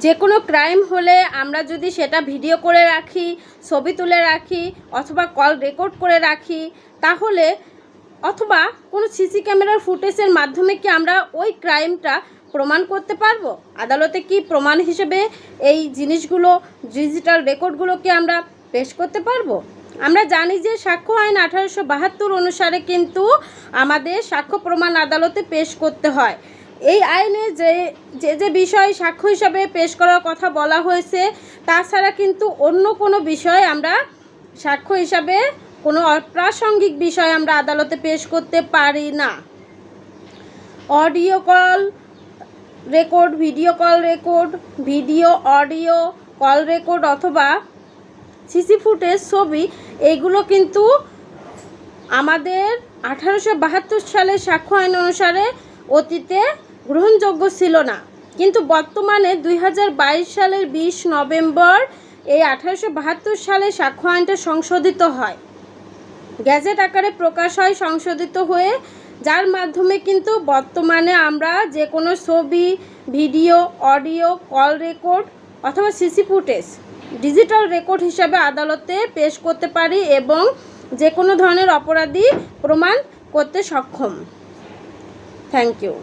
যে কোনো ক্রাইম হলে আমরা যদি সেটা ভিডিও করে রাখি, ছবি তুলে রাখি অথবা কল রেকর্ড করে রাখি, তাহলে অথবা কোনো সিসি ক্যামেরার ফুটেজের মাধ্যমে কি আমরা ওই ক্রাইমটা প্রমাণ করতে পারব? আদালতে কি প্রমাণ হিসেবে এই জিনিসগুলো, ডিজিটাল রেকর্ডগুলোকে আমরা পেশ করতে পারব? আমরা জানি যে সাক্ষ্য আইন আঠারোশো বাহাত্তর অনুসারে কিন্তু আমাদের সাক্ষ্য প্রমাণ আদালতে পেশ করতে হয়। এই আইনে যে যে যে বিষয় সাক্ষ্য হিসাবে পেশ করার কথা বলা হয়েছে, তাছাড়া কিন্তু অন্য কোনো বিষয় আমরা সাক্ষ্য হিসাবে কোনো অপ্রাসঙ্গিক বিষয় আমরা আদালতে পেশ করতে পারি না। Audio call record, video call record, video, audio call record অথবা সিসি ফুটেজ, ছবি এইগুলো কিন্তু আমাদের আঠারোশো বাহাত্তর সালের সাক্ষ্য আইন অনুসারে অতীতে গ্রহণযোগ্য ছিল না। কিন্তু বর্তমানে দুই হাজার বাইশ সালের বিশ নভেম্বর এই আঠারোশো বাহাত্তর সালে সাক্ষ্য আইনটা সংশোধিত হয়। গ্যাজেট আকারে প্রকাশ হয় সংশোধিত হয়ে, যার মাধ্যমে কিন্তু বর্তমানে আমরা যে কোনো ছবি, ভিডিও, অডিও, কল রেকর্ড অথবা সিসি ফুটেজ, ডিজিটাল রেকর্ড হিসাবে আদালতে পেশ করতে পারি এবং যে কোনো ধরনের অপরাধী প্রমাণ করতে সক্ষম। Thank you.